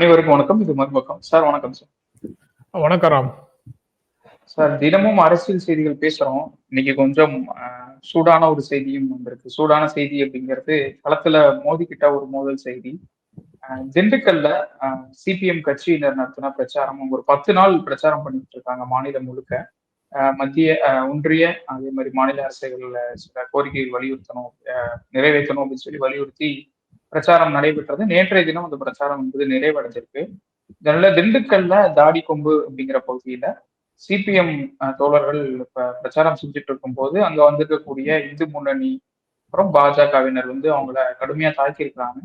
அனைவருக்கும் வணக்கம். இது மறுபக்கம். சார் வணக்கம் சார். வணக்கம் ராம். சார் தினமும் அரசியல் செய்திகள் பேசுறோம். இன்னைக்கு கொஞ்சம் சூடான ஒரு செய்தியும் வந்திருக்கு. சூடான செய்தி அப்படிங்கிறது களத்துல மோதிக்கிட்ட ஒரு மோதல் செய்தி. திண்டுக்கல்ல சிபிஎம் கட்சியினர் நடத்தின பிரச்சாரம். ஒரு பத்து நாள் பிரச்சாரம் பண்ணிட்டு இருக்காங்க மாநிலம் முழுக்க. மத்திய ஒன்றிய அதே மாதிரி மாநில அரசுகள்ல சில கோரிக்கைகள் வலியுறுத்தணும் நிறைவேற்றணும் அப்படின்னு சொல்லி வலியுறுத்தி பிரச்சாரம் நடைபெற்றது. நேற்றைய தினம் அந்த பிரச்சாரம் என்பது நிறைவடைஞ்சிருக்கு. இதனால திண்டுக்கல்ல தாடி கொம்பு அப்படிங்கிற பகுதியில சிபிஎம் தோழர்கள் இப்ப பிரச்சாரம் செஞ்சுட்டு இருக்கும்போது அங்க வந்திருக்கக்கூடிய இந்து முன்னணி அப்புறம் பாஜகவினர் வந்து அவங்கள கடுமையா தாக்கியிருக்கிறாங்க.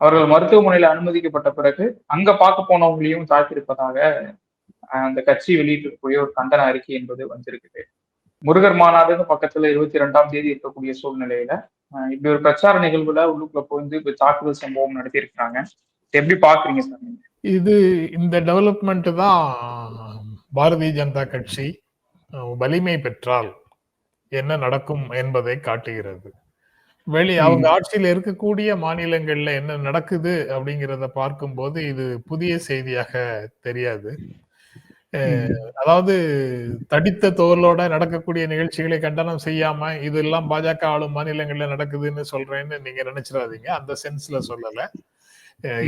அவர்கள் மருத்துவமனையில அனுமதிக்கப்பட்ட பிறகு அங்க பார்க்க போனவங்களையும் தாக்கியிருப்பதாக அந்த கட்சி வெளியிட்டிருக்கக்கூடிய ஒரு கண்டன அறிக்கை என்பது வந்திருக்குது. முருகர் மாநாடுன்னு பக்கத்துல இருபத்தி ரெண்டாம் தேதி இருக்கக்கூடிய சூழ்நிலையில இப்படி ஒரு பிரச்சார நிகழ்வுல உள்ளுக்குள்ள போயிருந்து இப்ப தாக்குதல் சம்பவம் நடத்தியிருக்கிறாங்க. எப்படி பாக்குறீங்க சார் இது இந்த டெவலப்மெண்ட் தான் பாரதிய ஜனதா கட்சி வலிமை பெற்றால் என்ன நடக்கும் என்பதை காட்டுகிறது. வெளி அவங்க ஆட்சியில் இருக்கக்கூடிய மாநிலங்கள்ல என்ன நடக்குது அப்படிங்கிறத பார்க்கும்போது இது புதிய செய்தியாக தெரியாது. அதாவது தடித்த தோலோட நடக்கக்கூடிய நிகழ்ச்சிகளை கண்டனம் செய்யாம இதெல்லாம் பாஜக ஆளும் மாநிலங்கள்ல நடக்குதுன்னு சொல்றேன்னு நீங்க நினைச்சிடாதீங்க. அந்த சென்ஸ்ல சொல்லல.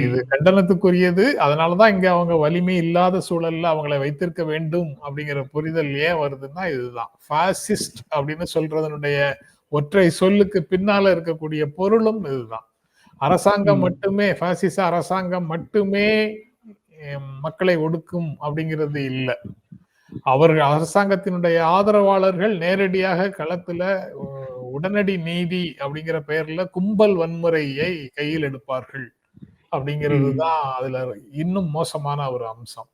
இது கண்டனத்துக்குரியது. அதனாலதான் இங்க அவங்க வலிமை இல்லாத சூழல்ல அவங்களை வைத்திருக்க வேண்டும் அப்படிங்கிற புரிதல் ஏன் வருதுன்னா இதுதான். பாசிஸ்ட் அப்படின்னு சொல்றதனுடைய ஒற்றை சொல்லுக்கு பின்னால இருக்கக்கூடிய பொருளும் இதுதான். அரசாங்கம். மட்டுமே பாசிச அரசாங்கம் மட்டுமே மக்களை ஒடுக்கும் அப்படிங்கிறது இல்லை. அவர்கள் அரசாங்கத்தினுடைய ஆதரவாளர்கள் நேரடியாக களத்துல உடனடி நீதி அப்படிங்கிற பெயர்ல கும்பல் வன்முறையை கையில் எடுப்பார்கள் அப்படிங்கிறது தான் அதுல இன்னும் மோசமான ஒரு அம்சம்.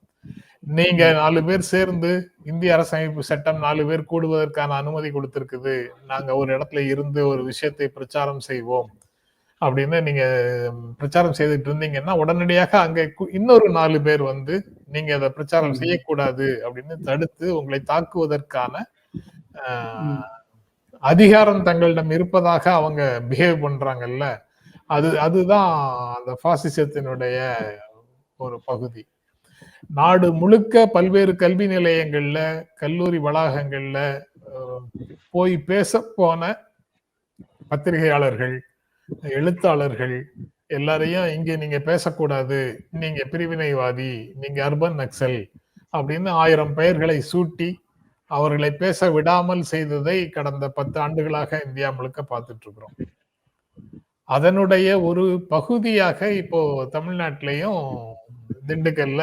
நீங்க நாலு பேர் சேர்ந்து இந்திய அரசமைப்பு சட்டம் நாலு பேர் கூடுவதற்கான அனுமதி கொடுத்திருக்குது. நாங்க ஒரு இடத்துல இருந்து ஒரு விஷயத்தை பிரச்சாரம் செய்வோம். அப்படின்னு நீங்க பிரச்சாரம் செய்துட்டு இருந்தீங்கன்னா உடனடியாக அங்க இன்னொரு நாலு பேர் வந்து நீங்க அதை பிரச்சாரம். செய்யக்கூடாது அப்படின்னு தடுத்து உங்களை தாக்குவதற்கான அதிகாரம் தங்களிடம் இருப்பதாக அவங்க பிஹேவ் பண்றாங்கல்ல அது அதுதான் அந்த பாசிசத்தினுடைய ஒரு பகுதி நாடு முழுக்க பல்வேறு கல்வி நிலையங்கள்ல கல்லூரி வளாகங்கள்ல போய் பேச போன பத்திரிகையாளர்கள் எழுத்தாளர்கள் எல்லாரையும் இங்க நீங்க பேசக்கூடாது நீங்க பிரிவினைவாதி நீங்க அர்பன் நக்சல் அப்படின்னு ஆயிரம் பெயர்களை சூட்டி அவர்களை பேச விடாமல் செய்ததை கடந்த பத்து ஆண்டுகளாக இந்தியா முழுக்க பார்த்துட்டு இருக்கிறோம் அதனுடைய ஒரு பகுதியாக இப்போ தமிழ்நாட்டிலையும் திண்டுக்கல்ல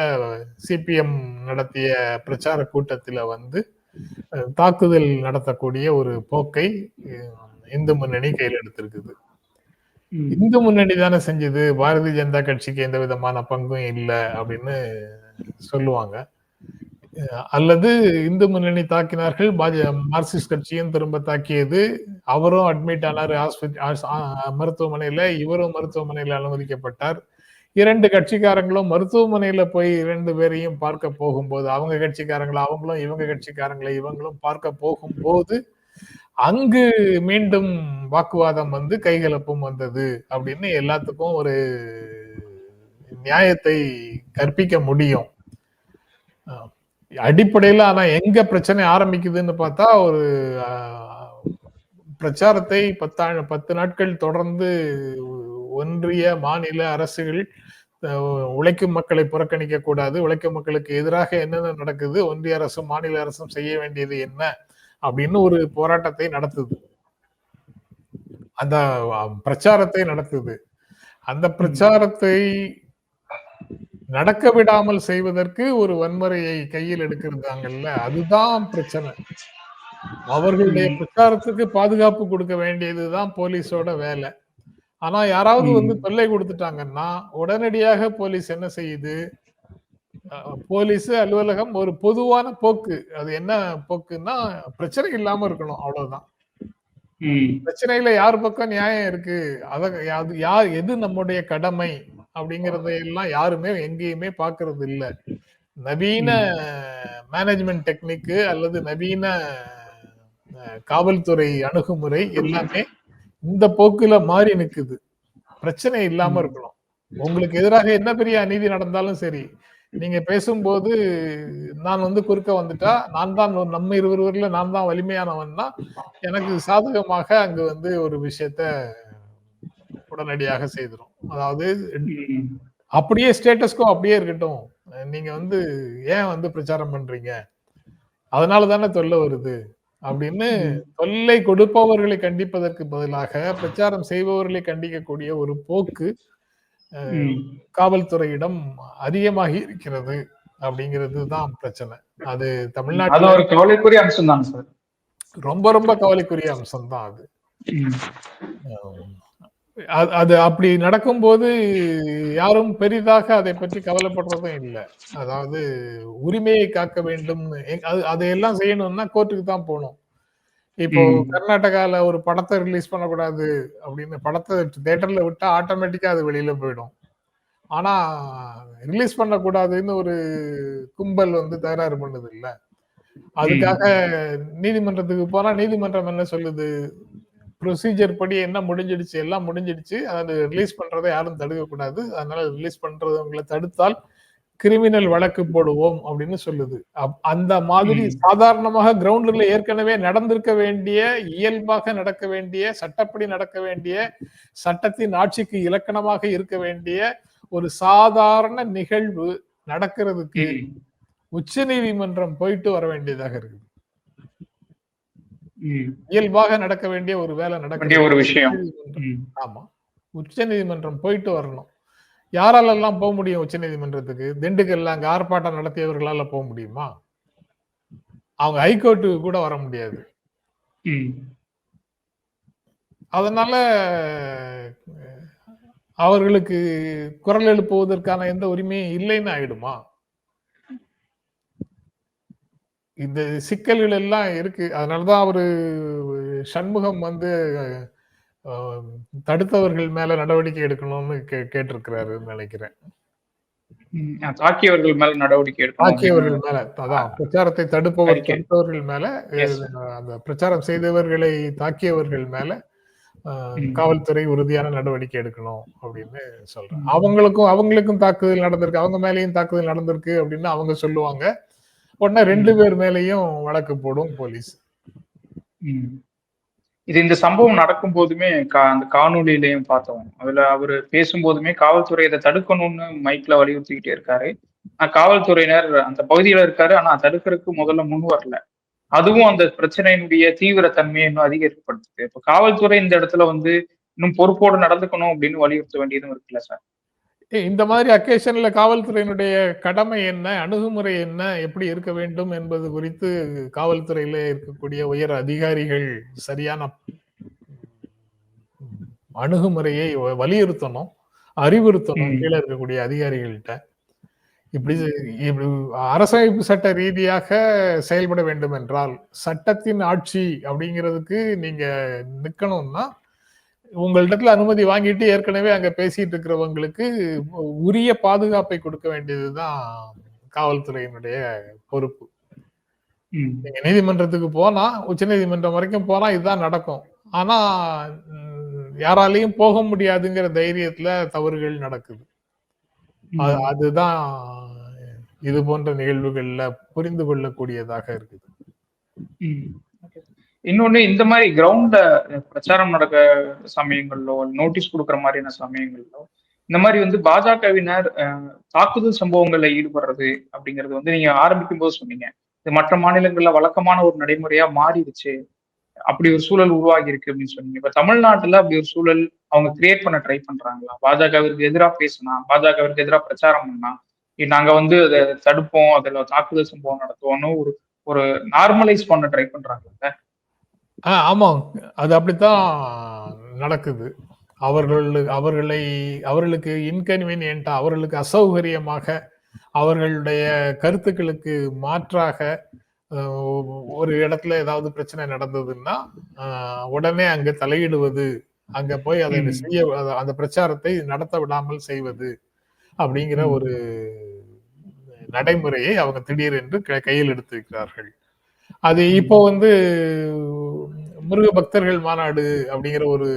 சிபிஎம் நடத்திய பிரச்சார கூட்டத்துல வந்து தாக்குதல் நடத்தக்கூடிய ஒரு போக்கை இந்து முன்னணி கையில் எடுத்திருக்குது. இந்து முன்னணி தானே செஞ்சது? பாரதிய ஜனதா கட்சிக்கு எந்த விதமான பங்கும் இல்லை அப்படின்னு சொல்லுவாங்க. அல்லது இந்து முன்னணி தாக்கினார்கள் பாஜ மார்க்சிஸ்ட் கட்சியும் திரும்ப தாக்கியது. அவரும் அட்மிட் ஆனார் ஹாஸ்பிட் மருத்துவமனையில இவரும் மருத்துவமனையில அனுமதிக்கப்பட்டார். இரண்டு கட்சிக்காரங்களும் மருத்துவமனையில போய் இரண்டு பேரையும் பார்க்க போகும்போது அவங்க கட்சிக்காரங்களை அவங்களும் இவங்க கட்சிக்காரங்களை இவங்களும் பார்க்க போகும்போது அங்கு மீண்டும் வாக்குவாதம் வந்து கைகலப்பும் வந்தது அப்படின்னு எல்லாத்துக்கும் ஒரு நியாயத்தை கற்பிக்க முடியும். அடிப்படையில் அடிப்படையில ஆனா எங்க பிரச்சனை ஆரம்பிக்குதுன்னு பார்த்தா ஒரு பிரச்சாரத்தை பத்தா பத்து நாட்கள் தொடர்ந்து ஒன்றிய மாநில அரசுகள் உழைக்கும் மக்களை புறக்கணிக்க கூடாது உழைக்கும் மக்களுக்கு எதிராக என்னென்ன நடக்குது ஒன்றிய அரசும் மாநில அரசும் செய்ய வேண்டியது என்ன அப்படின்னு ஒரு போராட்டத்தை நடத்துது. அந்த பிரச்சாரத்தை நடத்துது. அந்த பிரச்சாரத்தை நடக்க விடாமல் செய்வதற்கு ஒரு வன்முறையை கையில் எடுக்கிறாங்கல்ல அதுதான் பிரச்சனை. அவர்களுடைய பிரச்சாரத்துக்கு பாதுகாப்பு கொடுக்க வேண்டியதுதான் போலீஸோட வேலை. ஆனா யாராவது. வந்து தொல்லை கொடுத்துட்டாங்கன்னா உடனடியாக போலீஸ் என்ன செய்யுது? போலீஸ் அலுவலகம் ஒரு பொதுவான போக்கு. அது என்ன போக்குன்னா பிரச்சனை இல்லாம இருக்கணும் அவ்வளவுதான். பிரச்சனையில யார் பக்கம் நியாயம் இருக்கு அத யார் எது நம்முடைய கடமை அப்படிங்கறத எல்லாம் யாருமே எங்கேயுமே பாக்குறது இல்ல. நவீன மேனேஜ்மெண்ட் டெக்னிக்கு அல்லது நவீன காவல்துறை அணுகுமுறை எல்லாமே இந்த போக்குல மாறி நிக்குது. பிரச்சனை இல்லாம இருக்கணும். உங்களுக்கு எதிராக என்ன பெரிய அநீதி நடந்தாலும் சரி நீங்க பேசும்போது நான் வந்து குறுக்க வந்துட்டா நான் தான் நம்ம இருவருவர்ல நான் தான் வலிமையானவன்னா எனக்கு சாதகமாக அங்கு வந்து ஒரு விஷயத்த உடனடியாக செய்திடும் அதாவது அப்படியே ஸ்டேட்டஸ்கோ அப்படியே இருக்கட்டும். நீங்க வந்து ஏன் வந்து பிரச்சாரம் பண்றீங்க? அதனால தானே தொல்லை வருது அப்படின்னு தொல்லை கொடுப்பவர்களை கண்டிப்பதற்கு பதிலாக பிரச்சாரம் செய்பவர்களை கண்டிக்கக்கூடிய ஒரு போக்கு காவல்துறையிடம் அதிகமாகி இருக்கிறது அப்படிங்கிறது தான் பிரச்சனை. அது தமிழ்நாட்டுல ஒரு கவலைக்குரிய அம்சம் தாங்க சார்? ரொம்ப ரொம்ப கவலைக்குரிய அம்சம் தான் அது. அது- அப்படி நடக்கும்போது யாரும் பெரிதாக அதை பற்றி கவலைப்படுறதும் இல்லை. அதாவது உரிமையை காக்க வேண்டும். அதையெல்லாம் செய்யணும்னா கோர்ட்டுக்கு தான் போகணும். இப்போ. கர்நாடகால ஒரு படத்தை ரிலீஸ் பண்ணக்கூடாது அப்படின்னு படத்தை தியேட்டர்ல விட்டா ஆட்டோமேட்டிக்கா அது வெளியில போயிடும். ஆனா ரிலீஸ் பண்ணக்கூடாதுன்னு ஒரு கும்பல் வந்து தகராறு பண்ணுது இல்ல அதுக்காக நீதிமன்றத்துக்கு போனா நீதிமன்றம் என்ன சொல்லுது? ப்ரொசீஜர் படி என்ன முடிஞ்சிடுச்சு? எல்லாம் முடிஞ்சிடுச்சு. அதை ரிலீஸ் பண்றதை யாரும் தடுக்க கூடாது அதனால ரிலீஸ் பண்றவங்களை தடுத்தால் கிரிமினல் வழக்கு போடுவோம் அப்படின்னு சொல்லுது அப்- அந்த மாதிரி. சாதாரணமாக கிரவுண்ட்ல ஏற்கனவே நடந்திருக்க வேண்டிய இயல்பாக நடக்க வேண்டிய சட்டப்படி நடக்க வேண்டிய சட்டத்தின் ஆட்சிக்கு இலக்கணமாக இருக்க வேண்டிய ஒரு சாதாரண நிகழ்வு நடக்கிறதுக்கு. உச்ச நீதிமன்றம் போயிட்டு வர வேண்டியதாக இருக்குது ம். இயல்பாக நடக்க வேண்டிய ஒரு வேலை நடக்க வேண்டிய ஒரு விஷயம். ஆமா உச்ச நீதிமன்றம் போயிட்டு வரணும் யாராலெல்லாம் போக முடியும் உச்ச நீதிமன்றத்துக்கு திண்டுக்கல்ல அங்க ஆர்ப்பாட்டம் நடத்தியவர்களால போக முடியுமா? அவங்க ஹைகோர்ட்டுக்கு கூட வர முடியாது. அதனால அவர்களுக்கு குரல் எழுப்புவதற்கான எந்த உரிமையும் இல்லைன்னு ஆயிடுமா? இந்த சிக்கல்கள் எல்லாம் இருக்கு. அதனாலதான் அவரு சண்முகம் வந்து தடுத்தவர்கள் மேல நடவடிக்கை எடுக்கணும்னு கே- கேட்டிருக்கிறாருன்னு நினைக்கிறேன். தாக்கியவர்கள் மேல நடவடிக்கை எடுக்கணும் தாக்கியவர்கள் மேல அதான் பிரச்சாரத்தை தடுப்பவர். தடுத்தவர்கள் மேல அந்த பிரச்சாரம் செய்தவர்களை தாக்கியவர்கள் மேல. காவல்துறை உறுதியான நடவடிக்கை எடுக்கணும் அப்படின்னு சொல்றேன். அவங்களுக்கும் அவங்களுக்கும் தாக்குதல் நடந்திருக்கு அவங்க மேலேயும் தாக்குதல் நடந்திருக்கு அப்படின்னு அவங்க சொல்லுவாங்க உடனே ரெண்டு பேர் மேலேயும் வழக்கு போடும் போலீஸ். இது இந்த சம்பவம் நடக்கும் போதுமே கா- அந்த காணொளியிலையும் பார்த்தோம். அதுல அவரு பேசும்போதுமே காவல்துறை இதை தடுக்கணும்னு மைக்ல வலியுறுத்திக்கிட்டே இருக்காரு. ஆனா காவல்துறையினர் அந்த பகுதியில இருக்காரு. ஆனா தடுக்கிறதுக்கு முதல்ல முன் வரல. அதுவும் அந்த பிரச்சனையினுடைய தீவிரத்தன்மையை இன்னும் அதிகரிப்படுத்துது இப்ப காவல்துறை இந்த இடத்துல வந்து இன்னும் பொறுப்போடு நடந்துக்கணும் அப்படின்னு வலியுறுத்த வேண்டியதும் இருக்குல்ல சார்? இந்த மாதிரி அக்கேஷன்ல காவல்துறையினுடைய கடமை என்ன அணுகுமுறை என்ன எப்படி இருக்க வேண்டும் என்பது குறித்து காவல்துறையில இருக்கக்கூடிய உயர் அதிகாரிகள் சரியான அணுகுமுறையை வலியுறுத்தணும் அறிவுறுத்தணும். கீழே இருக்கக்கூடிய அதிகாரிகள்கிட்ட இப்படி இப்படி அரசமைப்பு சட்ட ரீதியாக செயல்பட வேண்டும் என்றால் சட்டத்தின் ஆட்சி அப்படிங்கிறதுக்கு நீங்க நிக்கணும்னா உங்களிடத்துல அனுமதி வாங்கிட்டு ஏற்கனவே அங்க பேசிட்டு இருக்கிறவங்களுக்கு உரிய பாதுகாப்பை கொடுக்க வேண்டியதுதான் காவல்துறையினுடைய பொறுப்பு. நீங்க நீதிமன்றத்துக்கு போனா உச்ச நீதிமன்றம் வரைக்கும் போனா இதுதான் நடக்கும். ஆனா யாராலையும் போக முடியாதுங்கிற தைரியத்துல தவறுகள் நடக்குது. அது- அதுதான் இது போன்ற நிகழ்வுகள்ல புரிந்து கொள்ளக்கூடியதாக இருக்குது. இன்னொன்னு இந்த மாதிரி கிரவுண்ட்ல பிரச்சாரம் நடக்க சமயங்களிலோ நோட்டீஸ் கொடுக்குற மாதிரியான சமயங்களிலோ இந்த மாதிரி வந்து பாஜகவினர் தாக்குதல் சம்பவங்கள்ல ஈடுபடுறது அப்படிங்கிறது வந்து நீங்க ஆரம்பிக்கும் போது சொன்னீங்க. இது மற்ற மாநிலங்கள்ல வழக்கமான ஒரு நடைமுறையா மாறிடுச்சு. அப்படி ஒரு சூழல் உருவாகி இருக்கு அப்படின்னு சொன்னீங்க. இப்ப தமிழ்நாட்டுல அப்படி ஒரு சூழல் அவங்க கிரியேட் பண்ண ட்ரை பண்றாங்களா? பாஜகவிற்கு எதிராக பேசினா பாஜகவிற்கு எதிராக பிரச்சாரம் பண்ணா நாங்க வந்து அதை தடுப்போம் அதுல தாக்குதல் சம்பவம் நடத்துவோம்னு ஒரு ஒரு நார்மலைஸ் பண்ண ட்ரை பண்றாங்கல்ல? ஆமாம் அது அப்படித்தான் நடக்குது அவர்கள் அவர்களை அவர்களுக்கு இன்கன்வீனியன்டா அவர்களுக்கு அசௌகரியமாக அவர்களுடைய கருத்துக்களுக்கு மாற்றாக ஒரு இடத்துல ஏதாவது பிரச்சனை நடந்ததுன்னா உடனே அங்க தலையிடுவது அங்க போய் அதை. செய்ய அந்த பிரச்சாரத்தை நடத்த விடாமல் செய்வது அப்படிங்கிற. ஒரு நடைமுறையை அவங்க திடீரென்று க- கையில் எடுத்திருக்கிறார்கள் அது இப்போ வந்து முருக பக்தர்கள் மாநாடு அப்படிங்கிற ஒரு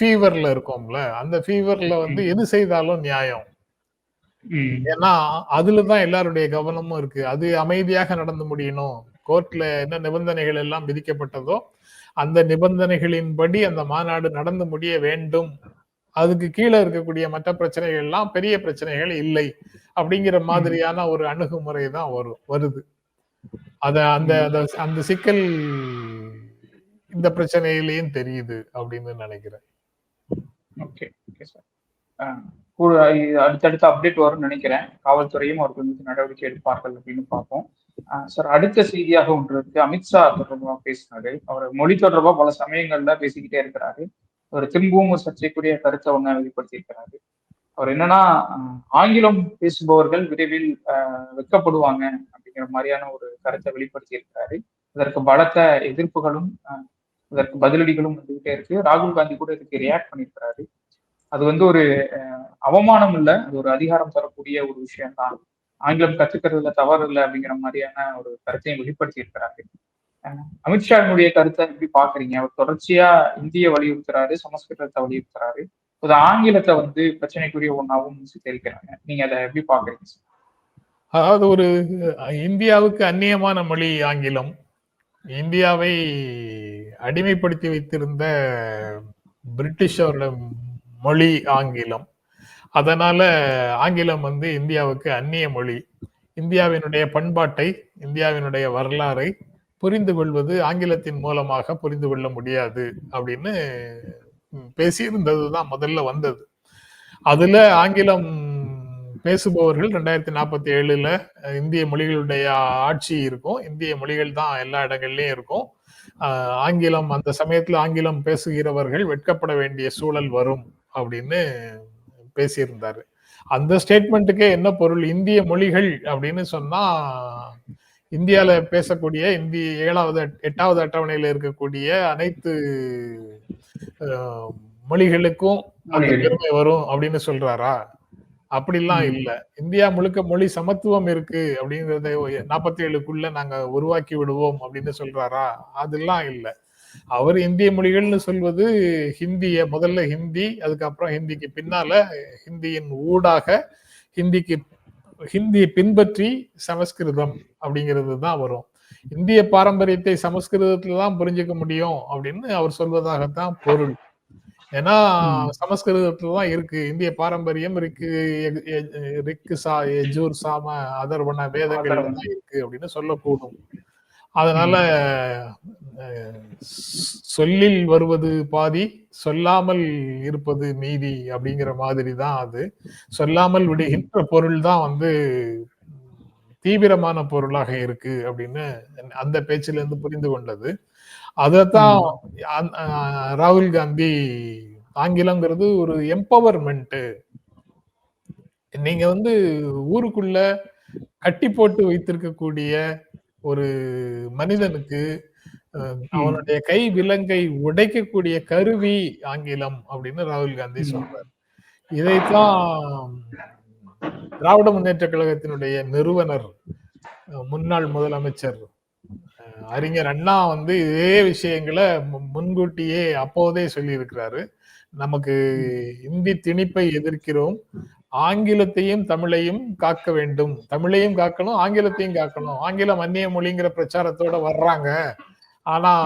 ஃபீவர்ல இருக்கோம்ல அந்த ஃபீவர்ல வந்து எது செய்தாலும் நியாயம். ஏன்னா அதுலதான் எல்லாருடைய கவனமும் இருக்கு. அது அமைதியாக நடந்து முடியணும். கோர்ட்ல என்ன நிபந்தனைகள் எல்லாம் விதிக்கப்பட்டதோ அந்த நிபந்தனைகளின்படி அந்த மாநாடு நடந்து முடிய வேண்டும். அதுக்கு கீழே இருக்கக்கூடிய மற்ற பிரச்சனைகள் எல்லாம் பெரிய பிரச்சனைகள் இல்லை அப்படிங்கிற மாதிரியான ஒரு அணுகுமுறை தான் வரும் வருது. அத அந்த- அந்த சிக்கல் இந்த பிரச்சனையிலையும் தெரியுது அப்படின்னு நினைக்கிறேன். ஓகே ஓகே சார் ஆஹ் அடுத்தடுத்த அப்டேட் வரும்னு நினைக்கிறேன். காவல்துறையும் அவருக்கு வந்து நடவடிக்கை எடுப்பார்கள் அப்படின்னு பார்ப்போம். ஆஹ் சார் அடுத்த செய்தியாக ஒன்று இருக்கு. அமித்ஷா தொடர்பாக பேசினாரு. அவர் மொழி தொடர்பா பல சமயங்கள்ல பேசிக்கிட்டே இருக்கிறாரு. அவர் திரும்பவும் சர்ச்சைக்குரிய கருத்தை ஒண்ணு வெளிப்படுத்தியிருக்கிறாரு. அவர் என்னன்னா ஆங்கிலம் பேசுபவர்கள் விரைவில் ஆஹ் வெட்கப்படுவாங்க அப்படிங்கிற மாதிரியான ஒரு கருத்தை வெளிப்படுத்தி இருக்கிறாரு இதற்கு பலத்த எதிர்ப்புகளும் அதற்கு பதிலடிகளும் வந்துகிட்டே இருக்கு. ராகுல் காந்தி கூட இதுக்கு ரியாக்ட் பண்ணியிருக்கிறாரு அது வந்து ஒரு அவமானம் இல்லை. அது ஒரு அதிகாரம் தரக்கூடிய ஒரு விஷயம் தான் ஆங்கிலம் கத்துக்கிறதுல தவறு இல்லை அப்படிங்கிற மாதிரியான ஒரு கருத்தையும் வெளிப்படுத்தி இருக்கிறாரு அமித்ஷாவினுடைய கருத்தை எப்படி பாக்குறீங்க? அவர் தொடர்ச்சியா இந்திய வலியுறுத்துறாரு சமஸ்கிருதத்தை வலியுறுத்துறாரு. ஒரு ஆங்கிலத்தை வந்து பிரச்சனைக்குரிய ஒன்னாவும் சித்தரிக்கிறாங்க நீங்க அதை எப்படி பாக்குறீங்க? அதாவது ஒரு இந்தியாவுக்கு அந்நியமான மொழி ஆங்கிலம். இந்தியாவை அடிமைப்படுத்தி வைத்திருந்த பிரிட்டிஷோட மொழி ஆங்கிலம். அதனால ஆங்கிலம் வந்து இந்தியாவுக்கு அந்நிய மொழி. இந்தியாவினுடைய பண்பாட்டை இந்தியாவினுடைய வரலாறை புரிந்து கொள்வது ஆங்கிலத்தின் மூலமாக புரிந்து கொள்ள முடியாது அப்படின்னு பேசியிருந்தது தான் முதல்ல வந்தது. அதுல ஆங்கிலம் பேசுபவர்கள் ரெண்டாயிரத்தி நாற்பத்தி ஏழுல இந்திய மொழிகளுடைய ஆட்சி இருக்கும். இந்திய மொழிகள் தான் எல்லா இடங்கள்லயும் இருக்கும். ஆங்கிலம் அந்த சமயத்துல ஆங்கிலம் பேசுகிறவர்கள் வெட்கப்பட வேண்டிய சூழல் வரும் அப்படின்னு பேசியிருந்தாரு. அந்த ஸ்டேட்மெண்ட்டுக்கே என்ன பொருள்? இந்திய மொழிகள் அப்படின்னு சொன்னா இந்தியால பேசக்கூடிய இந்திய ஏழாவது எட்டாவது அட்டவணையில இருக்கக்கூடிய அனைத்து மொழிகளுக்கும் அந்த. பெருமை வரும் அப்படின்னு சொல்றாரா? அப்படிலாம். இல்ல. இந்தியா முழுக்க மொழி சமத்துவம் இருக்கு அப்படிங்கறத நாற்பத்தி ஏழுக்குள்ள நாங்க உருவாக்கி விடுவோம் அப்படின்னு சொல்றாரா? அதெல்லாம் இல்ல. அவர் இந்திய மொழிகள்னு சொல்வது ஹிந்திய முதல்ல ஹிந்தி அதுக்கப்புறம் ஹிந்திக்கு பின்னால ஹிந்தியின் ஊடாக ஹிந்திக்கு ஹிந்தியை பின்பற்றி சமஸ்கிருதம் அப்படிங்கிறது தான் வரும். இந்திய பாரம்பரியத்தை சமஸ்கிருதத்துல தான் புரிஞ்சுக்க முடியும் அப்படின்னு அவர் சொல்வதாகத்தான் பொருள். ஏன்னா. சமஸ்கிருதத்துல தான் இருக்கு. இந்திய பாரம்பரியம் இருக்கு. ரிக்கு சா எஜூர் சாம அதர்வன வேதங்கள் இருக்கு அப்படின்னு சொல்லக்கூடும். அதனால சொல்லில் வருவது பாதி சொல்லாமல் இருப்பது மீதி அப்படிங்கிற மாதிரி தான் அது. சொல்லாமல் விடுகின்ற பொருள் தான் வந்து தீவிரமான பொருளாக இருக்கு அப்படின்னு அந்த பேச்சில இருந்து புரிந்து கொண்டது. அதைத்தான் ராகுல் காந்தி ஆங்கிலங்கிறது ஒரு எம்பவர்மெண்ட் நீங்க வந்து ஊருக்குள்ள கட்டி போட்டு வைத்திருக்கக்கூடிய ஒரு மனிதனுக்கு அவனுடைய கை விலங்கை உடைக்கக்கூடிய கருவி ஆங்கிலம் அப்படின்னு ராகுல் காந்தி. சொல்றார். இதைத்தான் திராவிட முன்னேற்ற கழகத்தினுடைய நிறுவனர் முன்னாள் முதலமைச்சர் அறிஞர் அண்ணா வந்து இதே விஷயங்களை முன்கூட்டியே அப்போதே சொல்லியிருக்கிறாரு. நமக்கு இந்தி திணிப்பை எதிர்க்கிறோம். ஆங்கிலத்தையும் தமிழையும் காக்க வேண்டும். தமிழையும் காக்கணும் ஆங்கிலத்தையும் காக்கணும். ஆங்கிலம் அந்நிய மொழிங்கிற பிரச்சாரத்தோட வர்றாங்க. ஆனா.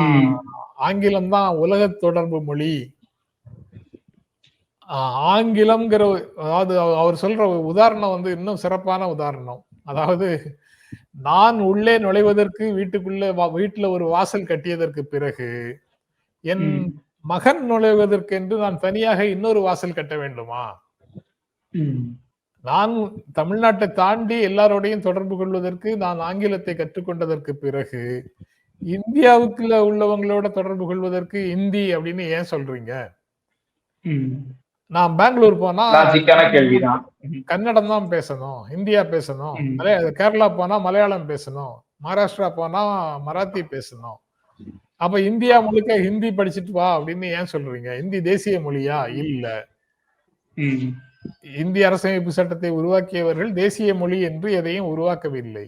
ஆங்கிலம் தான் உலக தொடர்பு மொழி. ஆஹ் ஆங்கிலம்ங்கிற அதாவது அவ- அவர் சொல்ற உதாரணம் வந்து இன்னும் சிறப்பான உதாரணம். அதாவது நான் உள்ளே நுழைவதற்கு வீட்டுக்குள்ள வீட்டுல ஒரு வாசல் கட்டியதற்கு பிறகு என். மகன் நுழைவதற்கென்று நான் தனியாக இன்னொரு வாசல் கட்ட வேண்டுமா. நான் தமிழ்நாட்டை தாண்டி எல்லாரோடையும் தொடர்பு கொள்வதற்கு நான் ஆங்கிலத்தை கற்றுக்கொண்டதற்கு பிறகு இந்தியாவுக்குள்ள உள்ளவங்களோட தொடர்பு கொள்வதற்கு இந்தி அப்படின்னு ஏன் சொல்றீங்க. நான் பெங்களூர் போனா கேள்விதான். கன்னடம் தான் பேசணும் இந்தியா பேசணும் கேரளா போனா மலையாளம் பேசணும் மகாராஷ்டிரா போனா மராத்தி பேசணும். அப்ப இந்தியா முழுக்க ஹிந்தி படிச்சுட்டு வா அப்படின்னு ஏன் சொல்றீங்க? இந்தி தேசிய மொழியா? இல்ல. இந்திய அரசமைப்பு சட்டத்தை உருவாக்கியவர்கள் தேசிய மொழி என்று எதையும் உருவாக்கவில்லை.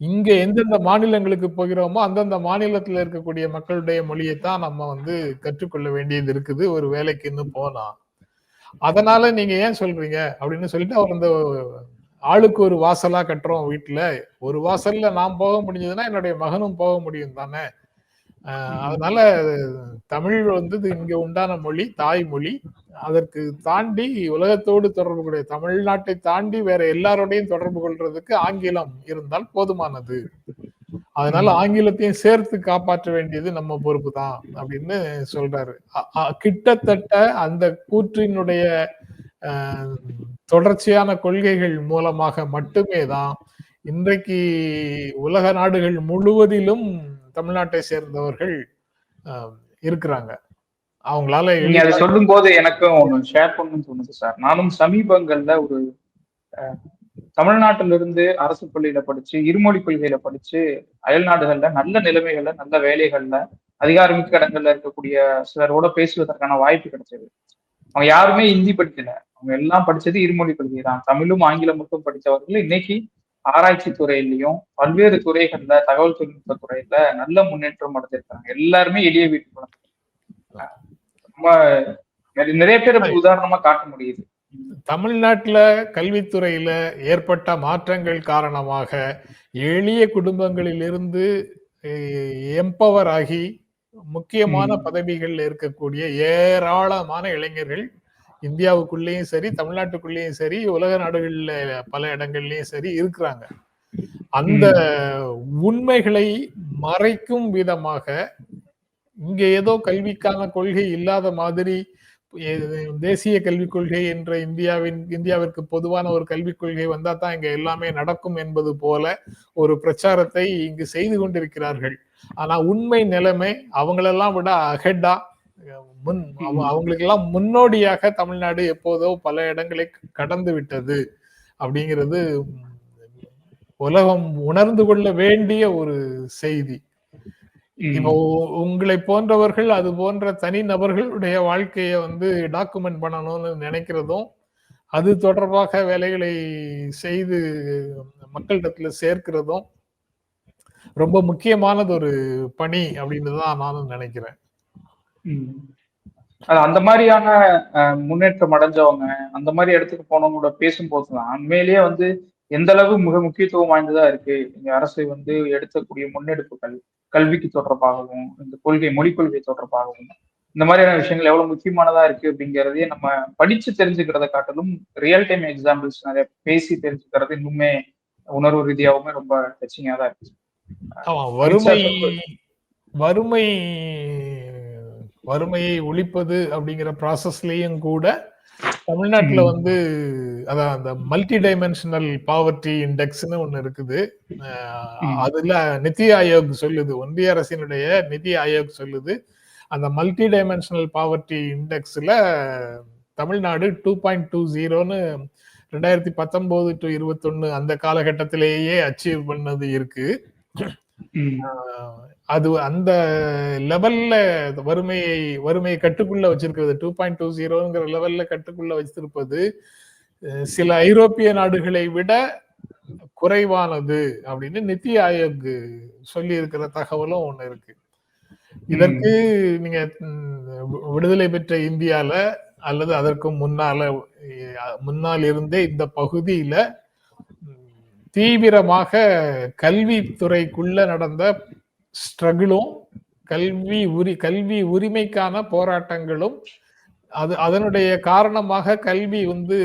இங்க எந்தெந்த மாநிலங்களுக்கு போகிறோமோ அந்தந்த மாநிலத்துல இருக்கக்கூடிய மக்களுடைய மொழியைத்தான் நம்ம வந்து கற்றுக்கொள்ள வேண்டியது இருக்குது. ஒரு வேலைக்குன்னு போனா. அதனால நீங்க ஏன் சொல்றீங்க? அப்படின்னு சொல்லிட்டு அவர் அந்த ஆளுக்கு ஒரு வாசலா கட்டுறோம் வீட்டுல ஒரு வாசல்ல நான் போக முடிஞ்சதுன்னா என்னுடைய மகனும் போக முடியும் தானே? அதனால தமிழ் வந்து இங்க உண்டான மொழி தாய்மொழி அதற்கு தாண்டி உலகத்தோடு தொடர்புடைய தமிழ்நாட்டை தாண்டி வேற எல்லாரோடையும் தொடர்பு கொள்றதுக்கு ஆங்கிலம் இருந்தால் போதுமானது. அதனால ஆங்கிலத்தையும் சேர்த்து காப்பாற்ற வேண்டியது நம்ம பொறுப்பு தான் அப்படின்னு சொல்றாரு. கிட்டத்தட்ட அந்த கூற்றினுடைய தொடர்ச்சியான கொள்கைகள் மூலமாக மட்டுமே தான் இன்றைக்கு உலக நாடுகள் முழுவதிலும் தமிழ்நாட்டை சேர்ந்தவர்கள் இருக்கிறாங்க. அவங்களால நீங்க அதை சொல்லும் போது எனக்கும் ஒண்ணு ஷேர் பண்ணணும்னு தோணுது சார். நானும் சமீபங்கள்ல ஒரு அஹ், தமிழ்நாட்டில இருந்து அரசு பள்ளியில படிச்சு இருமொழி கொள்கையில படிச்சு அயல் நாடுகள்ல நல்ல நிலைமைகள்ல நல்ல வேலைகள்ல அதிகாரமிக்க இடங்கள்ல இருக்கக்கூடிய சிலரோட பேசுவதற்கான வாய்ப்பு கிடைச்சது. அவங்க யாருமே ஹிந்தி படிக்கல. அவங்க எல்லாம் படிச்சது இருமொழி கொள்கை தான் தமிழும் ஆங்கிலம் மட்டும் படித்தவர்கள் இன்னைக்கு ஆராய்ச்சி துறையிலையும் பல்வேறு துறைகள்ல தகவல் தொழில்நுட்ப துறையில நல்ல முன்னேற்றம் அடைஞ்சிருக்காங்க. எல்லாருமே எளிய வீட்டு குழந்தை ரொம்ப நிறைய- பேர் உதாரணமா காட்ட முடியுது. தமிழ்நாட்டுல கல்வித்துறையில ஏற்பட்ட மாற்றங்கள் காரணமாக எளிய குடும்பங்களிலிருந்து எம்பவர் ஆகி முக்கியமான. பதவிகள்ல இருக்கக்கூடிய ஏராளமான இளைஞர்கள் இந்தியாவுக்குள்ளேயும் சரி தமிழ்நாட்டுக்குள்ளேயும் சரி உலக நாடுகள்ல பல இடங்கள்லயும் சரி இருக்கிறாங்க அந்த உண்மைகளை மறைக்கும் விதமாக இங்க ஏதோ கல்விக்கான கொள்கை இல்லாத மாதிரி தேசிய கல்விக் கொள்கை என்ற இந்தியாவின் இந்தியாவிற்கு பொதுவான ஒரு கல்விக் கொள்கை வந்தா தான் இங்க எல்லாமே நடக்கும் என்பது போல ஒரு பிரச்சாரத்தை இங்கு செய்து கொண்டிருக்கிறார்கள். ஆனா உண்மை நிலைமை அவங்களெல்லாம் விட அகெட்டா முன் அவங்களுக்கு அவங்களுக்கெல்லாம் முன்னோடியாக தமிழ்நாடு எப்போதோ பல இடங்களை கடந்து விட்டது அப்படிங்கிறது உலகம் உணர்ந்து கொள்ள வேண்டிய ஒரு செய்தி. இப்போ உங்களை போன்றவர்கள் அது போன்ற தனி நபர்களுடைய வாழ்க்கையை வந்து டாக்குமெண்ட் பண்ணணும்னு நினைக்கிறதும் அது தொடர்பாக வேலைகளை செய்து மக்களிடத்துல சேர்க்கிறதும் ரொம்ப முக்கியமானது ஒரு பணி அப்படின்னு தான் நானும் நினைக்கிறேன். அந்த மாதிரியான முன்னேற்றம் அடைஞ்சவங்க அந்த மாதிரி இடத்துக்கு போனவங்களோட பேசும்போது தான் உண்மையிலேயே வந்து எந்த அளவு மிக முக்கியத்துவம் வாய்ந்ததா இருக்கு. அரசு வந்து எடுக்கக்கூடிய முன்னெடுப்புகள் கல்விக்கு தொடர்பாகவும் இந்த கொள்கை மொழிக் கொள்கை தொடர்பாகவும் இந்த மாதிரியான விஷயங்கள் எவ்வளவு முக்கியமானதா இருக்கு அப்படிங்கிறதையே நம்ம படிச்சு தெரிஞ்சுக்கிறத காட்டிலும் ரியல் டைம் எக்ஸாம்பிள்ஸ் நிறைய பேசி தெரிஞ்சுக்கிறது இன்னுமே உணர்வு ரீதியாவுமே ரொம்ப டச்சிங்கா தான் இருக்கு வறுமை. வறுமை வறுமையை ஒழிப்பது அப்படிங்கிற ப்ராசஸ்லயும் கூட தமிழ்நாட்டுல. வந்து அதான் அந்த மல்டி டைமென்ஷனல் பாவர்ட்டி இண்டெக்ஸ்னு ஒண்ணு இருக்குது. அதுல நிதி ஆயோக் சொல்லுது. ஒன்றிய அரசினுடைய நிதி ஆயோக் சொல்லுது. அந்த மல்டி டைமென்ஷனல் பாவர்ட்டி இண்டெக்ஸ்ல தமிழ்நாடு டூ பாயிண்ட் டூ ஜீரோன்னு ரெண்டாயிரத்தி பத்தொன்பது டு இருபத்தொன்னு அந்த காலகட்டத்திலேயே அச்சீவ் பண்ணது இருக்கு. அது அந்த லெவல்ல வறுமையை வறுமையை கட்டுக்குள்ள வச்சிருக்கிறது. டூ பாயிண்ட் டூ ஜீரோங்கிற லெவல்ல கட்டுக்குள்ள வச்சிருப்பது. சில ஐரோப்பிய நாடுகளை விட குறைவானது அப்படின்னு நித்தி ஆயோக் சொல்லி இருக்கிற தகவலும் ஒண்ணு இருக்கு. இதற்கு நீங்க விடுதலை பெற்ற இந்தியால அல்லது அதற்கு முன்னால முன்னால் இருந்தே இந்த பகுதியில தீவிரமாக கல்வித்துறைக்குள்ள நடந்த ஸ்ட்ரகிளும் கல்வி உரி கல்வி உரிமைக்கான போராட்டங்களும் அது அதனுடைய காரணமாக கல்வி வந்து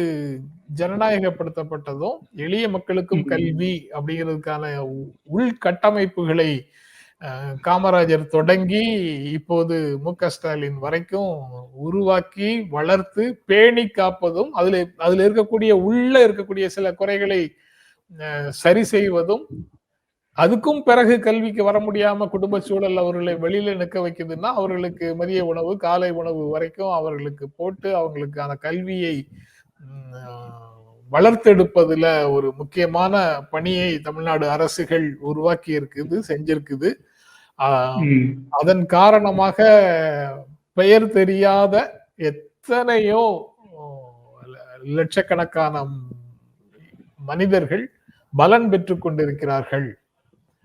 ஜனநாயகப்படுத்தப்பட்டதும் எளிய மக்களுக்கும். கல்வி அப்படிங்கிறதுக்கான உள்கட்டமைப்புகளை காமராஜர் தொடங்கி இப்போது மு க ஸ்டாலின் வரைக்கும் உருவாக்கி வளர்த்து பேணி காப்பதும் அதுல அதுல இருக்கக்கூடிய உள்ள இருக்கக்கூடிய சில குறைகளை அஹ், சரி செய்வதும் அதுக்கும் பிறகு கல்விக்கு வர முடியாம குடும்ப சூழல் அவர்களை வெளியில நிற்க வைக்குதுன்னா அவர்களுக்கு மதிய உணவு காலை உணவு வரைக்கும் அவர்களுக்கு போட்டு அவங்களுக்கான கல்வியை ம், அஹ், வளர்த்தெடுப்பதுல ஒரு முக்கியமான பணியை தமிழ்நாடு அரசுகள் உருவாக்கி இருக்குது செஞ்சிருக்குது. அதன் காரணமாக பெயர் தெரியாத எத்தனையோ லட்சக்கணக்கான மனிதர்கள் பலன் பெற்றுக் கொண்டிருக்கிறார்கள்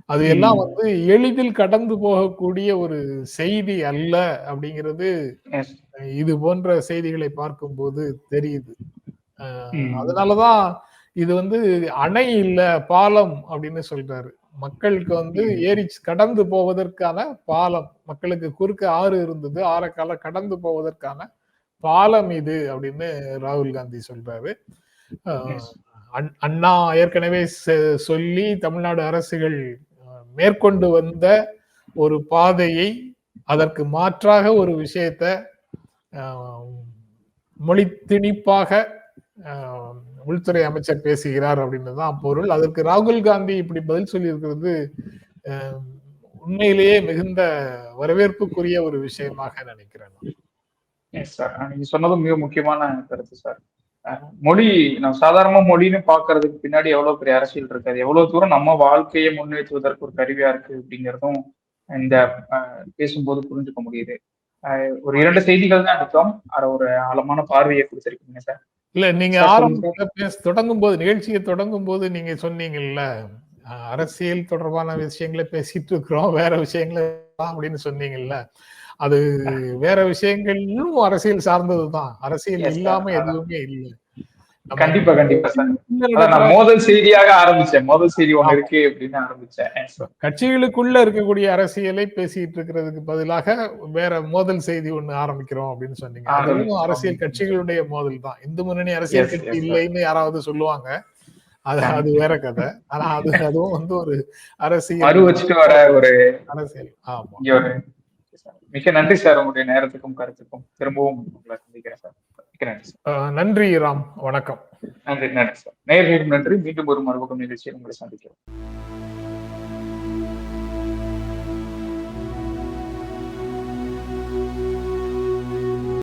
அது எல்லாம் வந்து எளிதில் கடந்து போகக்கூடிய ஒரு செய்தி அல்ல அப்படிங்கிறது. இது போன்ற செய்திகளை பார்க்கும்போது தெரியுது. அதனாலதான் இது வந்து அணை இல்ல பாலம் அப்படின்னு சொல்றாரு மக்களுக்கு வந்து. ஏரி கடந்து போவதற்கான பாலம் மக்களுக்கு குறுக்க ஆறு இருந்தது ஆறக்கால கடந்து போவதற்கான பாலம் இது அப்படின்னு ராகுல் காந்தி சொல்றாரு அண்ணா ஏற்கனவே சொல்லி தமிழ்நாடு அரசுகள் மேற்கொண்டு வந்த ஒரு பாதையை அதற்கு மாற்றாக ஒரு விஷயத்த மொழி திணிப்பாக உள்துறை அமைச்சர் பேசுகிறார் அப்படின்னு தான் பொருள். அதற்கு ராகுல் காந்தி இப்படி பதில் சொல்லியிருக்கிறது உண்மையிலேயே மிகுந்த வரவேற்புக்குரிய ஒரு விஷயமாக நினைக்கிறேன் நான். எஸ் சார் நீங்க சொன்னதும் மிக முக்கியமான கருத்து சார் மொழி நம்ம சாதாரணமா மொழின்னு பாக்குறதுக்கு பின்னாடி எவ்வளவு பெரிய அரசியல் இருக்கு? அது எவ்வளவு தூரம் நம்ம வாழ்க்கையை முன்னேற்றுவதற்கு ஒரு கருவியா இருக்கு அப்படிங்கிறதும் இந்த பேசும்போது புரிஞ்சுக்க முடியுது. ஒரு இரண்டு செய்திகள் தான் எடுத்தோம். அதை ஒரு ஆழமான பார்வையை கொடுத்திருக்கீங்க சார். இல்ல நீங்க சார், ஆரம்பத்துல பேச தொடங்கும் போது நிகழ்ச்சியை தொடங்கும் போது நீங்க சொன்னீங்கல்ல அரசியல் தொடர்பான விஷயங்களை பேசிட்டு இருக்கிறோம் வேற விஷயங்களை அப்படின்னு சொன்னீங்கல்ல அது வேற விஷயங்களும் அரசியல் சார்ந்ததுதான். அரசியல். இல்லாம. எதுவுமே இல்லை. கண்டிப்பா கண்டிப்பா மோதல் செய்தியாக ஆரம்பிச்சேன். மோதல் செய்தி ஒண்ணு இருக்கு அப்படின்னு ஆரம்பிச்சேன். கட்சிகளுக்குள்ள இருக்கக்கூடிய அரசியலை பேசிட்டு இருக்கிறதுக்கு பதிலாக வேற மோதல் செய்தி ஒண்ணு ஆரம்பிக்கிறோம் அப்படின்னு சொன்னீங்க. அதுவும். அரசியல் கட்சிகளுடைய மோதல் தான். இந்து முன்னணி அரசியல் கட்சி. இல்லைன்னு யாராவது சொல்லுவாங்க. அது அது வேற கதை. ஆனா அது அதுவும் வந்து ஒரு அரசியல் வச்சுட்டு வர ஒரு அரசியல். ஆமா. மிக்க நன்றி சார் உங்களுடைய நேரத்துக்கும் கருத்துக்கும். திரும்பவும் உங்களை சந்திக்கிறேன் சார். மிக்க நன்றி சார். நன்றி ராம். வணக்கம். நன்றி நன்றி சார். நேர்களும் நன்றி. மீண்டும் ஒரு மறுபக்கம் நிகழ்ச்சியில் உங்களை சந்திக்கிறோம்.